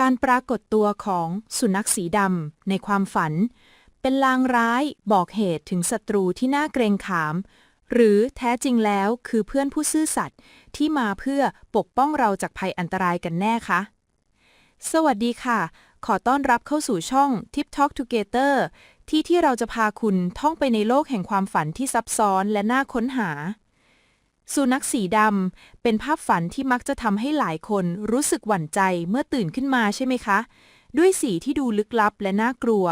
การปรากฏตัวของสุนัขสีดำในความฝัน เป็นลางร้ายบอกเหตุถึงศัตรูที่น่าเกรงขาม หรือแท้จริงแล้วคือเพื่อนผู้ซื่อสัตย์ที่มาเพื่อปกป้องเราจากภัยอันตรายกันแน่คะ สวัสดีค่ะ ขอต้อนรับเข้าสู่ช่อง Tip Talk Together ที่ที่เราจะพาคุณท่องไปในโลกแห่งความฝันที่ซับซ้อนและน่าค้นหา สุนัขสีดำเป็นภาพฝันที่มักจะทำให้หลายคนรู้สึกหวั่นใจเมื่อตื่นขึ้นมาใช่ไหมคะ ด้วยสีที่ดูลึกลับและน่ากลัว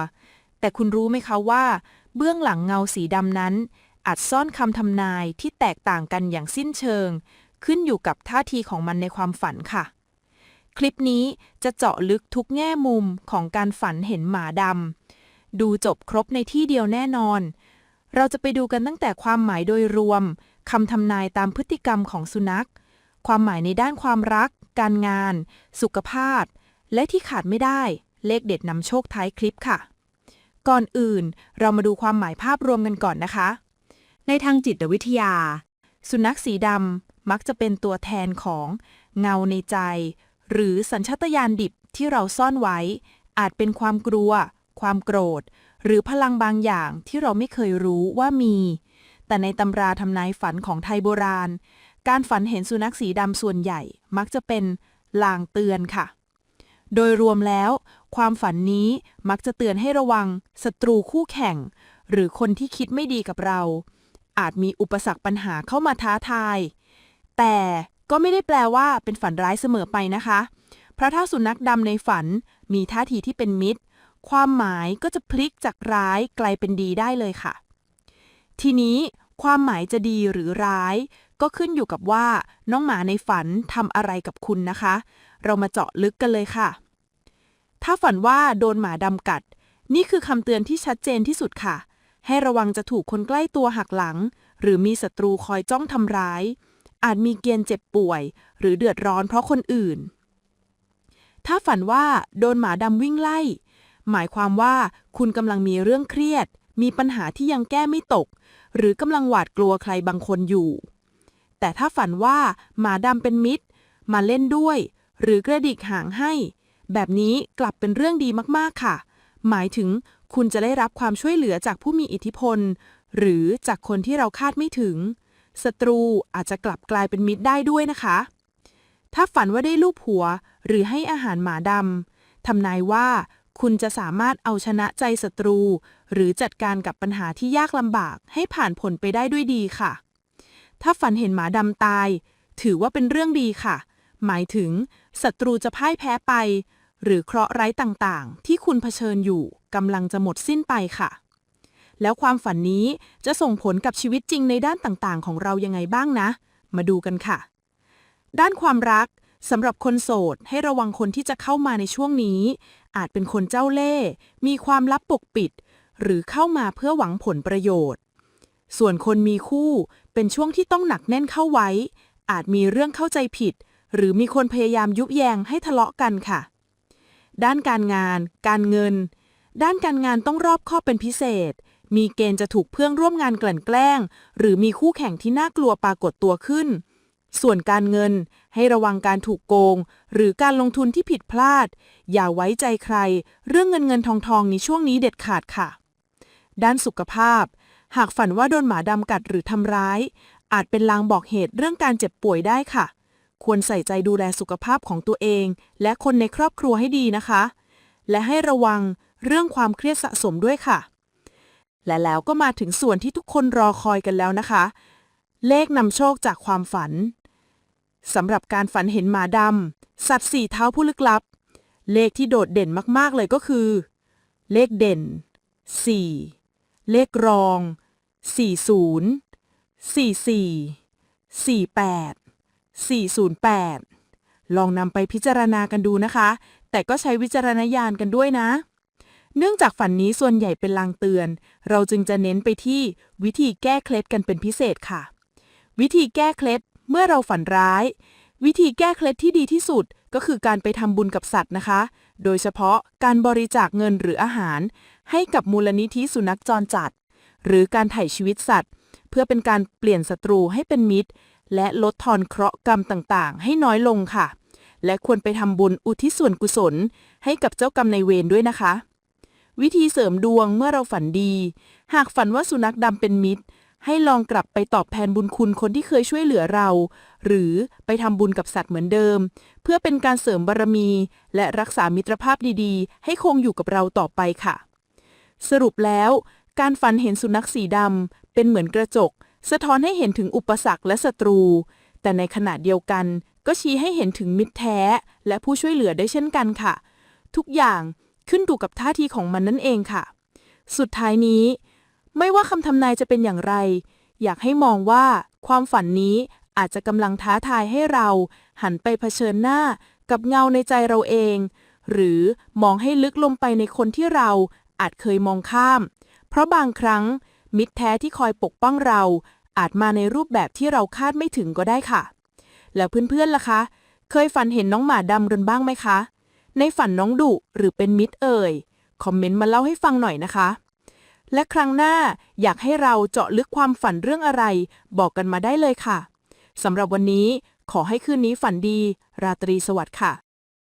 แต่คุณรู้ไหมคะว่า เบื้องหลังเงาสีดำนั้น อาจซ่อนคำทำนายที่แตกต่างกันอย่างสิ้นเชิง ขึ้นอยู่กับท่าทีของมันในความฝันค่ะ คลิปนี้จะเจาะลึกทุกแง่มุมของการฝันเห็นหมาดำดูจบครบในที่เดียวแน่นอน เราจะไปดูกันตั้งแต่ความหมายโดยรวม คำทำนายตามพฤติกรรมของสุนัข ความหมายในด้านความรัก การงาน สุขภาพ และที่ขาดไม่ได้ เลขเด็ดนำโชคท้ายคลิปค่ะ ก่อนอื่นเรามาดูความหมายภาพรวมกันก่อนนะคะ ในทางจิตวิทยา สุนัขสีดำมักจะเป็นตัวแทนของเงาในใจ หรือสัญชาตญาณดิบที่เราซ่อนไว้ อาจเป็นความกลัว ความโกรธ หรือพลังบางอย่างที่เราไม่เคยรู้ว่ามี แต่ในตำราทำนายฝันของไทยโบราณ การฝันเห็นสุนัขสีดำส่วนใหญ่ มักจะเป็นลางเตือนค่ะ โดยรวมแล้ว ความฝันนี้มักจะเตือนให้ระวังศัตรูคู่แข่ง หรือคนที่คิดไม่ดีกับเรา อาจมีอุปสรรคปัญหาเข้ามาท้าทาย แต่ก็ไม่ได้แปลว่าเป็นฝันร้ายเสมอไปนะคะ เพราะถ้าสุนัขดำในฝันมีท่าทีที่เป็นมิตร ความหมายก็จะพลิกจากร้ายกลายเป็นดีได้เลยค่ะ ทีนี้ความหมายจะดีหรือร้าย ก็ขึ้นอยู่กับว่าน้องหมาในฝันทำอะไรกับคุณนะคะ เรามาเจาะลึกกันเลยค่ะ ถ้าฝันว่าโดนหมาดำกัด นี่คือคำเตือนที่ชัดเจนที่สุดค่ะ ให้ระวังจะถูกคนใกล้ตัวหักหลัง หรือมีศัตรูคอยจ้องทำร้าย อาจมีเกณฑ์เจ็บป่วย หรือเดือดร้อนเพราะคนอื่น ถ้าฝันว่าโดนหมาดำวิ่งไล่ หมายความว่าคุณกำลังมีเรื่องเครียด มีปัญหาที่ยังแก้ไม่ตก หรือกำลังหวาดกลัวใครบางคนอยู่ แต่ถ้าฝันว่าหมาดำเป็นมิตร มาเล่นด้วย หรือกระดิกหางให้ แบบนี้กลับเป็นเรื่องดีมากๆค่ะ หมายถึงคุณจะได้รับความช่วยเหลือจากผู้มีอิทธิพล หรือจากคนที่เราคาดไม่ถึงศัตรูอาจจะกลับกลายเป็นมิตรได้ด้วยนะคะ ถ้าฝันว่าได้ลูบหัว หรือให้อาหารหมาดำทำนายว่า คุณจะสามารถเอาชนะใจศัตรู หรือจัดการกับปัญหาที่ยากลำบากให้ผ่านผลไปได้ด้วยดีค่ะ ถ้าฝันเห็นหมาดำตาย ถือว่าเป็นเรื่องดีค่ะ หมายถึงศัตรูจะพ่ายแพ้ไป หรือเคราะห์ร้ายต่างๆ ที่คุณเผชิญอยู่กำลังจะหมดสิ้นไปค่ะ แล้วความฝันนี้จะส่งผลกับชีวิตจริงในด้านต่างๆ ของเรายังไงบ้างนะ มาดูกันค่ะ ด้านความรักสำหรับคนโสดให้ระวังคนที่จะเข้ามาในช่วงนี้ อาจเป็นคนเจ้าเล่ห์มีความลับปกปิด หรือเข้ามาเพื่อหวังผลประโยชน์ ส่วนคนมีคู่เป็นช่วงที่ต้องหนักแน่นเข้าไว้ อาจมีเรื่องเข้าใจผิด หรือมีคนพยายามยุแยงให้ทะเลาะกันค่ะ ด้านการงาน การเงิน ด้านการงานต้องรอบคอบเป็นพิเศษ มีเกณฑ์จะถูกเพื่อนร่วมงานกลั่นแกล้ง หรือมีคู่แข่งที่น่ากลัวปรากฏตัวขึ้น ส่วนการเงิน ให้ระวังการถูกโกง หรือการลงทุนที่ผิดพลาด อย่าไว้ใจใคร เรื่องเงินเงินทองทองในช่วงนี้เด็ดขาดค่ะ ด้านสุขภาพ หากฝันว่าโดนหมาดำกัดหรือทำร้าย อาจเป็นลางบอกเหตุเรื่องการเจ็บป่วยได้ค่ะ ควรใส่ใจดูแลสุขภาพของตัวเอง และคนในครอบครัวให้ดีนะคะ และให้ระวังเรื่องความเครียดสะสมด้วยค่ะ และแล้วก็มาถึงส่วนที่ทุกคนรอคอยกันแล้วนะคะ เลขนำโชคจากความฝัน สำหรับการฝันเห็นหมาดำสัตว์สี่เท้าผู้ลึกลับ เลขที่โดดเด่นมากๆเลยก็คือ เลขเด่น 4 เลขรอง 40 44 48 408 ลองนำไปพิจารณากันดูนะคะ แต่ก็ใช้วิจารณญาณกันด้วยนะ เนื่องจากฝันนี้ส่วนใหญ่เป็นลางเตือน เราจึงจะเน้นไปที่วิธีแก้เคล็ดกันเป็นพิเศษค่ะ วิธีแก้เคล็ด เมื่อเราฝันร้าย วิธีแก้เคล็ดที่ดีที่สุดก็คือการไปทำบุญกับสัตว์นะคะ โดยเฉพาะการบริจาคเงินหรืออาหาร ให้กับมูลนิธิสุนัขจรจัด หรือการไถ่ชีวิตสัตว์ เพื่อเป็นการเปลี่ยนศัตรูให้เป็นมิตร และลดทอนเคราะห์กรรมต่างๆ ให้น้อยลงค่ะ และควรไปทำบุญอุทิศส่วนกุศล ให้กับเจ้ากรรมนายเวรด้วยนะคะ วิธีเสริมดวงเมื่อเราฝันดี หากฝันว่าสุนัขดำเป็นมิตร ให้ลองกลับไปตอบแทนบุญคุณคนที่เคยช่วยเหลือเรา หรือไปทำบุญกับสัตว์เหมือนเดิม เพื่อเป็นการเสริมบารมี และรักษามิตรภาพดีๆ ให้คงอยู่กับเราต่อไปค่ะ สรุปแล้ว การฝันเห็นสุนัขสีดำเป็นเหมือนกระจก สะท้อนให้เห็นถึงอุปสรรคและศัตรู แต่ในขณะเดียวกัน ก็ชี้ให้เห็นถึงมิตรแท้ และผู้ช่วยเหลือได้เช่นกันค่ะ ทุกอย่างขึ้นอยู่กับท่าทีของมันนั่นเองค่ะ สุดท้ายนี้ ไม่ว่าคำทำนายจะเป็นอย่างไร อยากให้มองว่าความฝันนี้อาจจะกำลังท้าทายให้เรา หันไปเผชิญหน้ากับเงาในใจเราเอง หรือมองให้ลึกลงไปในคนที่เราอาจเคยมองข้าม เพราะบางครั้ง มิตรแท้ที่คอยปกป้องเรา อาจมาในรูปแบบที่เราคาดไม่ถึงก็ได้ค่ะ แล้วเพื่อนๆล่ะคะ เคยฝันเห็นน้องหมาดำกันบ้างไหมคะ ในฝันน้องดุหรือเป็นมิตรเอ่ย คอมเมนต์มาเล่าให้ฟังหน่อยนะคะ และครั้งหน้าอยากให้เราเจาะลึกความฝันเรื่องอะไร บอกกันมาได้เลยค่ะสำหรับวันนี้ขอให้คืนนี้ฝันดี ราตรีสวัสดิ์ค่ะ